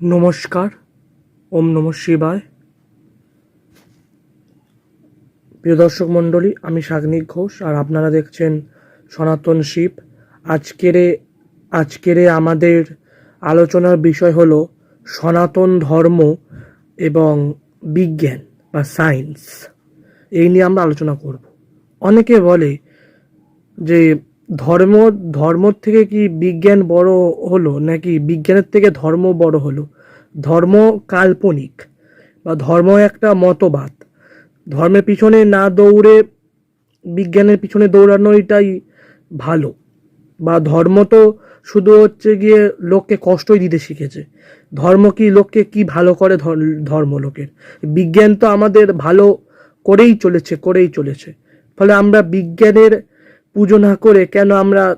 নমস্কার, ওম নম শিবায়। প্রিয় দর্শক মণ্ডলী, আমি সাগ্নিক ঘোষ আর আপনারা দেখছেন সনাতন শিব। আজকেরে আজকেরে আমাদের আলোচনার বিষয় হলো সনাতন ধর্ম এবং বিজ্ঞান বা সায়েন্স। এই নিয়ে আমরা আলোচনা করব। অনেকে বলে যে ধর্ম ধর্ম থেকে কি বিজ্ঞান বড় হলো নাকি বিজ্ঞানের থেকে ধর্ম বড় হলো? ধর্ম কাল্পনিক বা ধর্ম একটা মতবাদ। ধর্মের পিছনে না দৌড়ে বিজ্ঞানের পিছনে দৌড়ানোটাই ভালো বা ধর্ম তো শুধু হচ্ছে গিয়ে লোককে কষ্টই দিতে শিখেছে। ধর্ম কি লোককে কি ভালো করে ধর- ধর্ম লোকের? বিজ্ঞান তো আমাদের ভালো করেই চলেছে করেই চলেছে। ফলে আমরা বিজ্ঞানের পুজো না করে কেন আমরা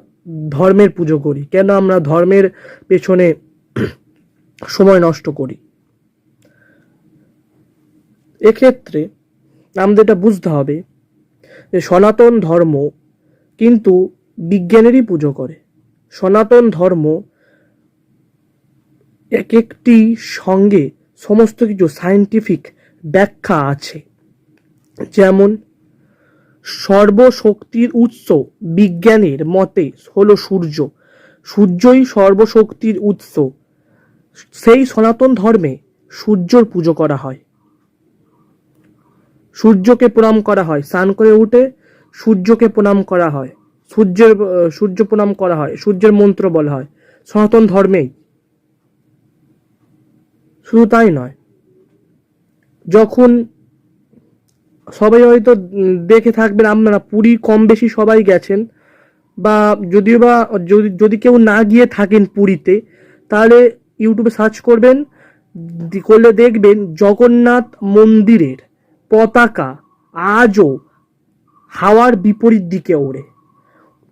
ধর্মের পুজো করি? কেন আমরা ধর্মের পেছনে সময় নষ্ট করি? এক্ষেত্রে আমাদের এটা বুঝতে হবে যে সনাতন ধর্ম কিন্তু বিজ্ঞানেরই পুজো করে। সনাতন ধর্ম এক একটি সঙ্গে সমস্ত কিছু সায়েন্টিফিক ব্যাখ্যা আছে। যেমন সর্বশক্তির উৎস বিজ্ঞানের মতে হলো সূর্য। সূর্যই সর্বশক্তির উৎস। সেই সনাতন ধর্মে সূর্যর পুজো করা হয়। সূর্যকে প্রণাম করা হয়, স্নান করে উঠে সূর্যকে প্রণাম করা হয়। সূর্যের, সূর্য প্রণাম করা হয়, সূর্যের মন্ত্র বলা হয়। সনাতন ধর্মেই। শুধু তাই নয়, যখন সবাই হয়তো দেখে থাকবেন আপনারা পুরী কম বেশি সবাই গেছেন। বা যদিও বা, যদি যদি কেউ না গিয়ে থাকেন পুরীতে, তাহলে ইউটিউবে সার্চ করবেন করলে দেখবেন জগন্নাথ মন্দিরের পতাকা আজও হাওয়ার বিপরীত দিকে ওড়ে।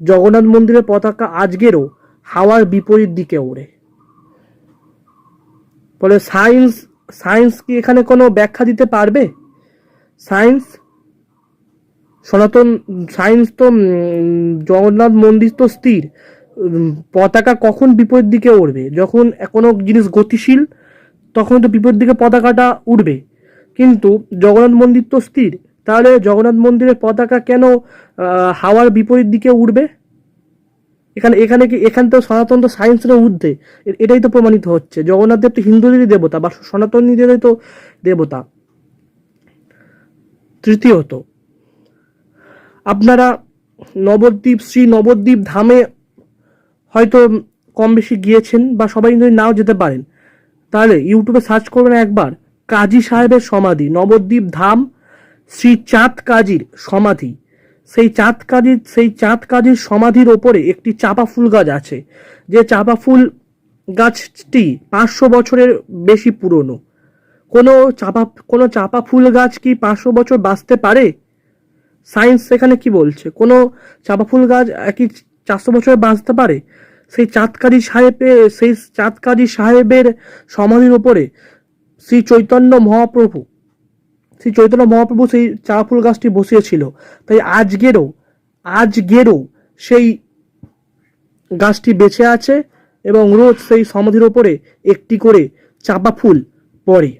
জগন্নাথ মন্দিরের পতাকা আজকেরও হাওয়ার বিপরীত দিকে ওড়ে। ফলে সায়েন্স সায়েন্স কি এখানে কোনো ব্যাখ্যা দিতে পারবে? সায়েন্স, সনাতন, সায়েন্স তো জগন্নাথ মন্দির তো স্থির। পতাকা কখন বিপরীত দিকে উড়বে? যখন কোনো জিনিস গতিশীল তখন তো বিপরীত দিকে পতাকাটা উড়বে। কিন্তু জগন্নাথ মন্দির তো স্থির, তাহলে জগন্নাথ মন্দিরের পতাকা কেন হাওয়ার বিপরীত দিকে উড়বে? এখানে এখানে কি, এখান তো সনাতন তো সায়েন্সের ঊর্ধ্বে। এটাই তো প্রমাণিত হচ্ছে। জগন্নাথ দেব তো হিন্দুদেরই দেবতা বা সনাতনীদেরই তো দেবতা। তৃতীয়ত, আপনারা নবদ্বীপ, শ্রী নবদ্বীপ ধামে হয়তো কম বেশি গিয়েছেন বা সবাই যদি নাও যেতে পারেন, তাহলে ইউটিউবে সার্চ করবেন একবার, কাজী সাহেবের সমাধি, নবদ্বীপ ধাম, শ্রী চাঁদ কাজীর সমাধি। সেই চাঁদ কাজীর, সেই চাঁদ কাজীর সমাধির ওপরে একটি চাপা ফুল গাছ আছে। যে চাপা ফুল গাছটি পাঁচশো বছরের বেশি পুরনো। কোনো চাপা কোনো চাপা ফুল গাছ কি পাঁচশো বছর বাঁচতে পারে? সায়েন্স সেখানে কি বলছে? কোনো চাপা ফুল গাছ একই চারশো বছর বাঁচতে পারে? সেই চাঁদকারী সাহেবের, সেই চাঁদকারী সাহেবের সমাধির ওপরে শ্রী চৈতন্য মহাপ্রভু, শ্রী চৈতন্য মহাপ্রভু সেই চাপা ফুল গাছটি বসিয়েছিল। তাই আজকেরও আজকেরও সেই গাছটি বেঁচে আছে এবং রোজ সেই সমাধির ওপরে একটি করে চাপা ফুল পড়ে।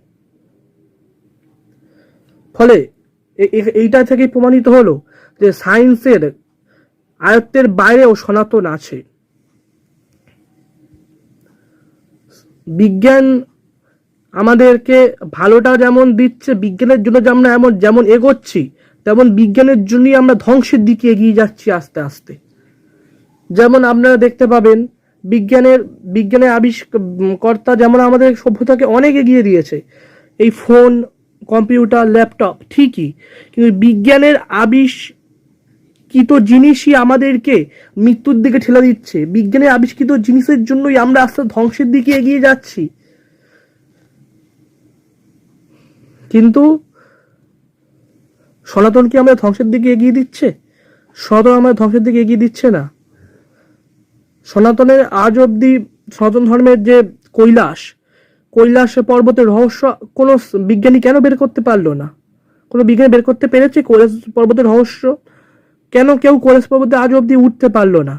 ফলে এইটা থেকেই প্রমাণিত হলো যে সায়েন্সের আয়ত্তের বাইরেও সনাতন আছে। বিজ্ঞান আমাদেরকে ভালোটা যেমন দিচ্ছে, বিজ্ঞানের জন্য যে আমরা এমন যেমন এগোচ্ছি, তেমন বিজ্ঞানের জন্যই আমরা ধ্বংসের দিকে এগিয়ে যাচ্ছি আস্তে আস্তে। যেমন আপনারা দেখতে পাবেন, বিজ্ঞানের বিজ্ঞানের আবিষ্কর্তা যেমন আমাদের সভ্যতাকে অনেক এগিয়ে দিয়েছে। এই ফোন কম্পিউটার, ল্যাপটপ, ঠিকই। কিন্তু বিজ্ঞানের আবিষ্কৃত জিনিসই আমাদেরকে মৃত্যুর দিকে ঠেলে দিচ্ছে। বিজ্ঞানের আবিষ্কৃত জিনিসের জন্যই আমরা আস্তে ধ্বংসের দিকে এগিয়ে যাচ্ছি। কিন্তু সনাতন কি আমাদের ধ্বংসের দিকে এগিয়ে দিচ্ছে? সনাতন আমাদের ধ্বংসের দিকে এগিয়ে দিচ্ছে না। সনাতনের আজ অবধি সনাতন ধর্মের যে কৈলাস কৈলাস পর্বতের রহস্য কোনো বিজ্ঞানী কেন বের করতে পারল না? কোনো বিজ্ঞানী বের করতে পেরেছে কৈলাস পর্বতের রহস্য? কেন কেউ কৈলাস পর্বতে আজ অবধি উঠতে পারল না?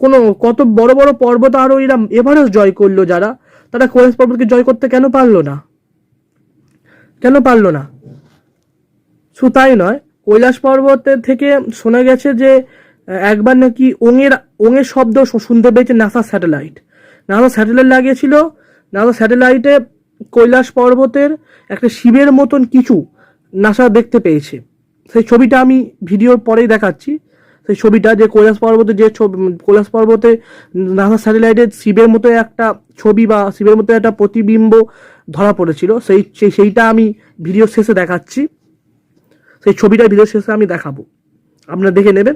কোনো কত বড় বড় পর্বত আরোহীরা এভারেস্ট জয় করল যারা, তারা কৈলাস পর্বতকে জয় করতে কেন পারল না? কেন পারল না? শুধু তাই নয়, কৈলাস পর্বতের থেকে শোনা গেছে যে, একবার নাকি ওঙের ওঙের শব্দ শুনতে পেয়েছে নাসা স্যাটেলাইট। নাসা স্যাটেলাইট লাগিয়েছিল নাসা স্যাটেলাইটে কৈলাস পর্বতের একটা শিবের মতন কিছু নাসা দেখতে পেয়েছে। সেই ছবিটা আমি ভিডিওর পরেই দেখাচ্ছি। সেই ছবিটা যে কৈলাস পর্বতে যে ছবি, কৈলাস পর্বতে নাসা স্যাটেলাইটে শিবের মতো একটা ছবি বা শিবের মতো একটা প্রতিবিম্ব ধরা পড়েছিল। সেই, সেই- সেইটা আমি ভিডিও শেষে দেখাচ্ছি। সেই ছবিটা ভিডিও শেষে আমি দেখাবো। আপনারা দেখে নেবেন।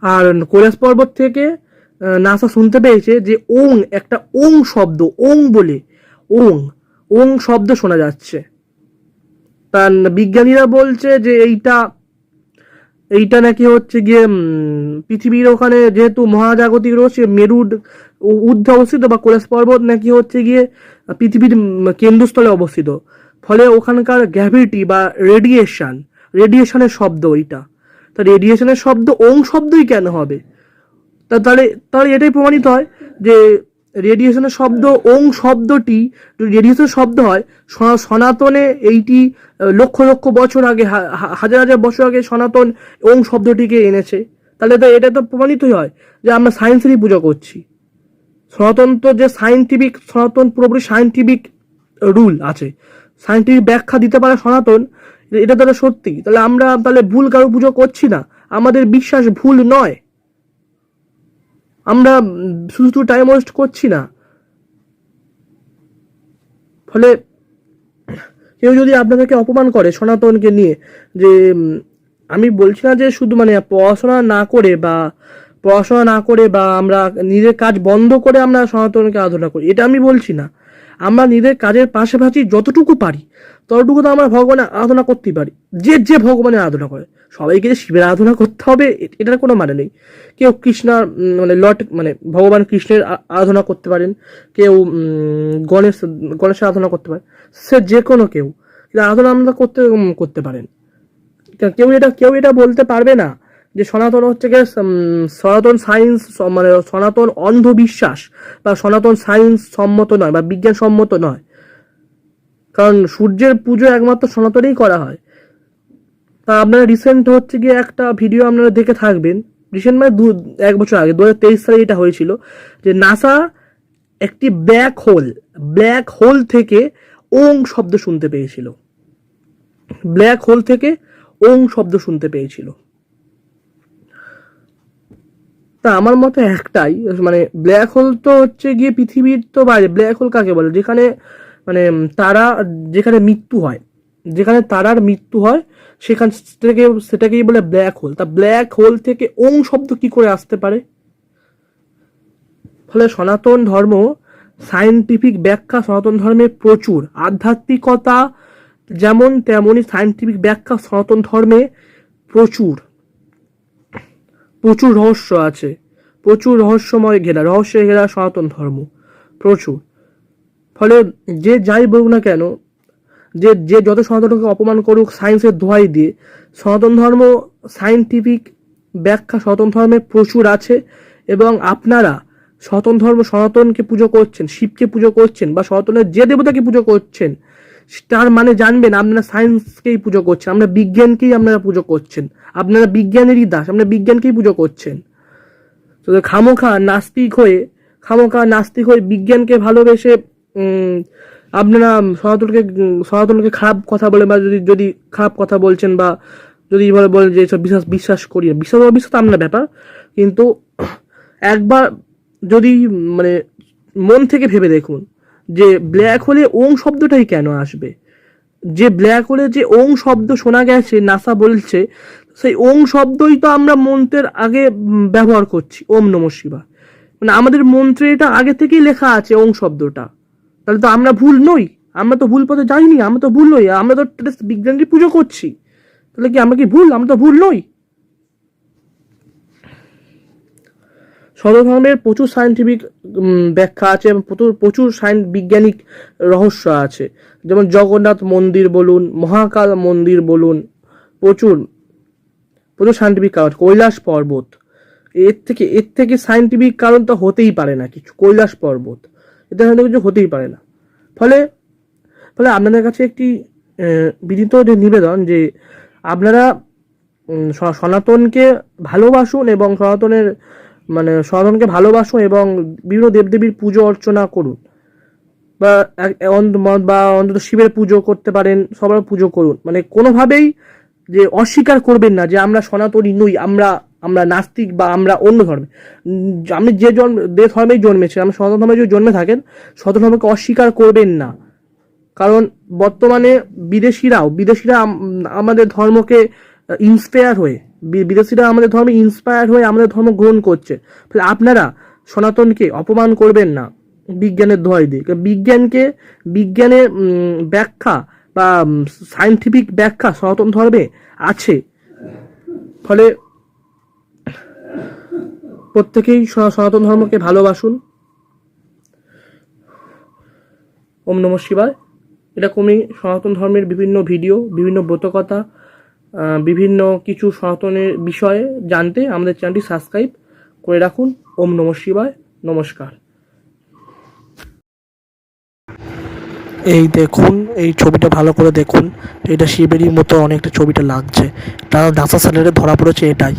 আর কৈলাস পর্বত থেকে নাসা শুনতে পেয়েছে যে ওং, একটা ওং শব্দ, ওং বলে, ওং ওং শব্দ শোনা যাচ্ছে। তার বিজ্ঞানীরা বলছে যে এইটা এইটা নাকি হচ্ছে গিয়ে পৃথিবীর ওখানে যেহেতু মহাজাগতিক রয়েছে মেরুর উ- ঊর্ধ্বে অবস্থিত বা কৈলাস পর্বত নাকি হচ্ছে গিয়ে পৃথিবীর কেন্দ্রস্থলে অবস্থিত। ফলে ওখানকার গ্র্যাভিটি বা রেডিয়েশন রেডিয়েশনের শব্দ ওইটা তা রেডিয়েশনের শব্দ ওং শব্দই কেন হবে? তা তাহলে তাহলে এটাই প্রমাণিত হয় যে রেডিয়েশনের শব্দ ওং শব্দটি, যদি রেডিয়েশনের শব্দ হয়, সনা- সনাতনে এইটি লক্ষ লক্ষ বছর আগে হাজার হাজার বছর আগে সনাতন ওং শব্দটিকে এনেছে। তাহলে তো এটা তো প্রমাণিতই হয় যে আমরা সায়েন্সেরই পুজো করছি। সনাতন তো যে সায়েন্টিফিক সনাতন পুরোপুরি সায়েন্টিফিক রুল আছে। সায়েন্টিফিক ব্যাখ্যা দিতে পারে সনাতন, এটা তাহলে সত্যি। তাহলে আমরা তাহলে ভুল কারও পুজো করছি না। আমাদের বিশ্বাস ভুল নয়। আমরা শুধু শুধু টাইম ওয়েস্ট করছি না। ফলে কেউ যদি আপনাদেরকে অপমান করে সনাতনকে নিয়ে, যে আমি বলছি না যে শুধু মানে পড়াশোনা না করে বা পড়াশোনা না করে বা আমরা নিজের কাজ বন্ধ করে আমরা সনাতনকে আধুনা করি, এটা আমি বলছি না। আমরা নিজের কাজের পাশাপাশি যতটুকু পারি, ততটুকু তো আমরা ভগবানের আরাধনা করতেই পারি। যে যে ভগবানের আরাধনা করে, সবাইকে যে শিবের আরাধনা করতে হবে এটার কোনো মানে নেই। কেউ কৃষ্ণার মানে লট মানে ভগবান কৃষ্ণের আরাধনা করতে পারেন, কেউ গণেশ, গণেশের আরাধনা করতে পারে সে যে কোনো কেউ। কিন্তু আরাধনা আমরা করতে করতে পারেন। কেউ এটা কেউ এটা বলতে পারবে না। যে সনাতন হচ্ছে গিয়ে সনাতন সায়েন্স মানে সনাতন অন্ধবিশ্বাস বা সনাতন সায়েন্স সম্মত নয় বা বিজ্ঞান সম্মত নয়। কারণ সূর্যের পুজো একমাত্র সনাতনেই করা হয়। তা আপনারা রিসেন্ট হচ্ছে গিয়ে একটা ভিডিও আপনারা দেখে থাকবেন। রিসেন্ট মানে দু, এক বছর আগে দু হাজার তেইশ সালে এটা হয়েছিল যে নাসা একটি ব্ল্যাক হোল ব্ল্যাক হোল থেকে ওং শব্দ শুনতে পেয়েছিল। ব্ল্যাক হোল থেকে ওং শব্দ শুনতে পেয়েছিল। তা আমার মতে একটাই মানে ব্ল্যাক হোল তো হচ্ছে গিয়ে পৃথিবীর তো বাইরে ব্ল্যাক হোল কাকে বলে? যেখানে মানে তারা, যেখানে মৃত্যু হয়, যেখানে তারার মৃত্যু হয়, সেখান থেকে, সেটাকেই বলে ব্ল্যাক হোল তা ব্ল্যাক হোল থেকে ওং শব্দ কি করে আসতে পারে? ফলে সনাতন ধর্ম সায়েন্টিফিক ব্যাখ্যা সনাতন ধর্মে প্রচুর। আধ্যাত্মিকতা যেমন তেমনই সায়েন্টিফিক ব্যাখ্যা সনাতন ধর্মে প্রচুর। প্রচুর রহস্য আছে, প্রচুর রহস্যময় ঘেরা রহস্যে ঘেরা সনাতন ধর্ম, প্রচুর। ফলে যে যাই বলুক না কেন, যে যে যত সনাতনকে অপমান করুক সায়েন্সের দোহাই দিয়ে, সনাতন ধর্ম সায়েন্টিফিক ব্যাখ্যা সনাতন ধর্মে প্রচুর আছে এবং আপনারা সনাতন ধর্ম সনাতনকে পুজো করছেন, শিবকে পুজো করছেন বা সনাতনের যে দেবতাকে পুজো করছেন তার মানে জানবেন আপনারা সায়েন্সকেই পুজো করছেন, আমরা বিজ্ঞানকেই আপনারা পুজো করছেন। আপনারা বিজ্ঞানেরই দাস আপনারা বিজ্ঞানকেই পুজো করছেন। তো খামোখা নাস্তিক হয়ে, খামোখা নাস্তিক হয়ে বিজ্ঞানকে ভালোবেসে আপনারা সনাতনকে সনাতনকে খারাপ কথা বলে বা যদি যদি খারাপ কথা বলছেন বা যদি বলে বলেন যে এসব বিশ্বাস বিশ্বাস করি না। বিশ্বাস অবিশ্বাস আপনার ব্যাপার। কিন্তু একবার যদি মানে মন থেকে ভেবে দেখুন যে ব্ল্যাক হোলে ওং শব্দটাই কেন আসবে? যে ব্ল্যাক হোলে যে ওং শব্দ শোনা গেছে নাসা বলছে, সেই ওং শব্দই তো আমরা মন্ত্রের আগে ব্যবহার করছি, ওম নম শিবা মানে আমাদের মন্ত্রে এটা আগে থেকেই লেখা আছে ওং শব্দটা। তাহলে তো আমরা ভুল নই, আমরা তো ভুল পথে যাইনি, আমরা তো ভুল নই, আমরা তো বিজ্ঞানকে পুজো করছি। তাহলে কি আমরা কি ভুল? আমরা তো ভুল নই। সর্বধর্মের প্রচুর সায়েন্টিফিক ব্যাখ্যা আছে এবং প্রচুর প্রচুর সায়েন্স বিজ্ঞানিক রহস্য আছে। যেমন জগন্নাথ মন্দির বলুন, মহাকাল মন্দির বলুন, প্রচুর প্রচুর সায়েন্টিফিক কারণ কৈলাস পর্বত, এর থেকে এর থেকে সায়েন্টিফিক কারণ তো হতেই পারে না কিছু, কৈলাস পর্বত। এতে হয়তো কিছু হতেই পারে না। ফলে ফলে আপনাদের কাছে একটি বিনীত যে নিবেদন যে আপনারা সনাতনকে ভালোবাসুন এবং সনাতনের মানে সনাতনকে ভালোবাসুন এবং বিভিন্ন দেবদেবীর পুজো অর্চনা করুন। বা বা অন্তত শিবের পুজো করতে পারেন, সবার পুজো করুন। মানে কোনোভাবেই যে অস্বীকার করবেন না যে আমরা সনাতনী নই, আমরা আমরা নাস্তিক বা আমরা অন্য ধর্মে। আপনি যে জন্ম, যে ধর্মেই জন্মেছেন, আপনি সনাতন ধর্মে যদি জন্মে থাকেন, সনাতন ধর্মকে অস্বীকার করবেন না। কারণ বর্তমানে বিদেশিরাও, বিদেশিরা আমাদের ধর্মকে ইন্সপায়ার হয়ে বিদেশিরা আমাদের ধর্মে ইন্সপায়ার হয়ে আমাদের ধর্ম গ্রহণ করছে। ফলে আপনারা সনাতনকে অপমান করবেন না বিজ্ঞানের দোহাই দিয়ে। বিজ্ঞানকে, বিজ্ঞানের ব্যাখ্যা বা সায়েন্টিফিক ব্যাখ্যা সনাতন ধর্মে আছে। ফলে প্রত্যেকেই সনা- সনাতন ধর্মকে ভালোবাসুন। ওম নমঃ শিবায়। এরকমই সনাতন ধর্মের বিভিন্ন ভিডিও, বিভিন্ন ব্রতকথা বিভিন্ন কিছু সনাতনের বিষয়ে জানতে আমাদের চ্যানেলটি সাবস্ক্রাইব করে রাখুন। ওম নম শিবায়। নমস্কার। এই দেখুন, এই ছবিটা ভালো করে দেখুন। এটা শিবেরই মতো অনেকটা ছবিটা লাগছে। তারা ডাসা স্যালারে ধরা পড়েছে এটাই।